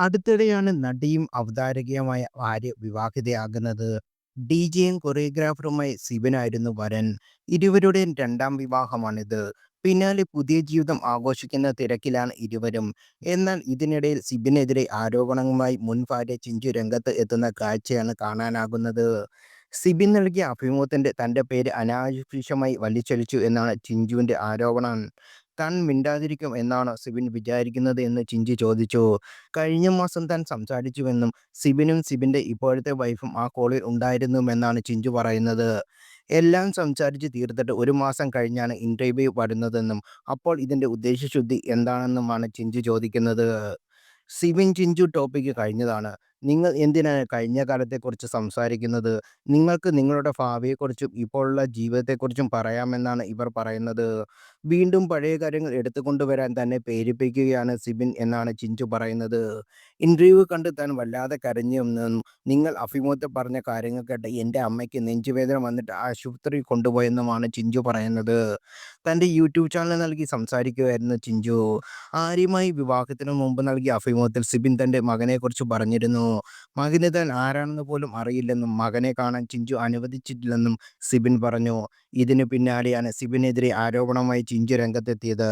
അടുത്തിടെയാണ് നടിയും അവതാരകയുമായ ആര്യ വിവാഹിതയാകുന്നത്. ഡി ജിയും കൊറിയോഗ്രാഫറുമായി ശിവനായിരുന്നു വരൻ. ഇരുവരുടെയും രണ്ടാം വിവാഹമാണിത്. പിന്നാലെ പുതിയ ജീവിതം ആഘോഷിക്കുന്ന തിരക്കിലാണ് ഇരുവരും. എന്നാൽ ഇതിനിടയിൽ സിബിനെതിരെ ആരോപണങ്ങളുമായി മുൻ ഭാര്യ ചിഞ്ചു രംഗത്ത് എത്തുന്ന കാഴ്ചയാണ് കാണാനാകുന്നത്. സിബിൻ നൽകിയ അഭിമുഖത്തിന്റെ തന്റെ പേര് അനാവശ്യമായി വലിച്ചൊലിച്ചു എന്നാണ് ചിഞ്ചുവിന്റെ ആരോപണം. താൻ മിണ്ടാതിരിക്കും എന്നാണ് സിബിൻ വിചാരിക്കുന്നത് എന്ന് ചിഞ്ചി ചോദിച്ചു. കഴിഞ്ഞ മാസം താൻ സംസാരിച്ചുവെന്നും സിബിനും സിബിന്റെ ഇപ്പോഴത്തെ വൈഫും ആ കോളിൽ ഉണ്ടായിരുന്നുവെന്നാണ് ചിഞ്ചു പറയുന്നത്. എല്ലാം സംസാരിച്ച് തീർത്തിട്ട് ഒരു മാസം കഴിഞ്ഞാണ് ഇന്റർവ്യൂ വരുന്നതെന്നും അപ്പോൾ ഇതിന്റെ ഉദ്ദേശശുദ്ധി എന്താണെന്നുമാണ് ചിഞ്ചു ചോദിക്കുന്നത്. സിബിൻ ചിഞ്ചു ടോപ്പിക്ക് കഴിഞ്ഞതാണ്. നിങ്ങൾ എന്തിനാണ് കഴിഞ്ഞ കാലത്തെക്കുറിച്ച് സംസാരിക്കുന്നത്? നിങ്ങൾക്ക് നിങ്ങളുടെ ഭാവിയെക്കുറിച്ചും ഇപ്പോഴുള്ള ജീവിതത്തെക്കുറിച്ചും പറയാമെന്നാണ് ഇവർ പറയുന്നത്. വീണ്ടും പഴയ കാര്യങ്ങൾ എടുത്തുകൊണ്ടുവരാൻ തന്നെ പ്രേരിപ്പിക്കുകയാണ് സിബിൻ എന്നാണ് ചിഞ്ചു പറയുന്നത്. ഇന്റർവ്യൂ കണ്ട് താൻ വല്ലാതെ കരഞ്ഞെന്നും നിങ്ങൾ അഭിമുഖത്തിൽ പറഞ്ഞ കാര്യങ്ങൾ കേട്ട് എന്റെ അമ്മയ്ക്ക് നെഞ്ചുവേദന വന്നിട്ട് ആശുപത്രി കൊണ്ടുപോയെന്നുമാണ് ചിഞ്ചു പറയുന്നത്. തന്റെ യൂട്യൂബ് ചാനൽ നൽകി സംസാരിക്കുകയായിരുന്നു ചിഞ്ചു. ആര്യമായി വിവാഹത്തിന് മുമ്പ് നൽകിയ അഭിമുഖത്തിൽ സിബിൻ തന്റെ മകനെക്കുറിച്ച് പറഞ്ഞിരുന്നു. മകന് താൻ ആരാണെന്ന് പോലും അറിയില്ലെന്നും മകനെ കാണാൻ ചിഞ്ചു അനുവദിച്ചിട്ടില്ലെന്നും സിബിൻ പറഞ്ഞു. ഇതിനു പിന്നാലെയാണ് സിബിനെതിരെ ആരോപണമായി ചിഞ്ചു രംഗത്തെത്തിയത്.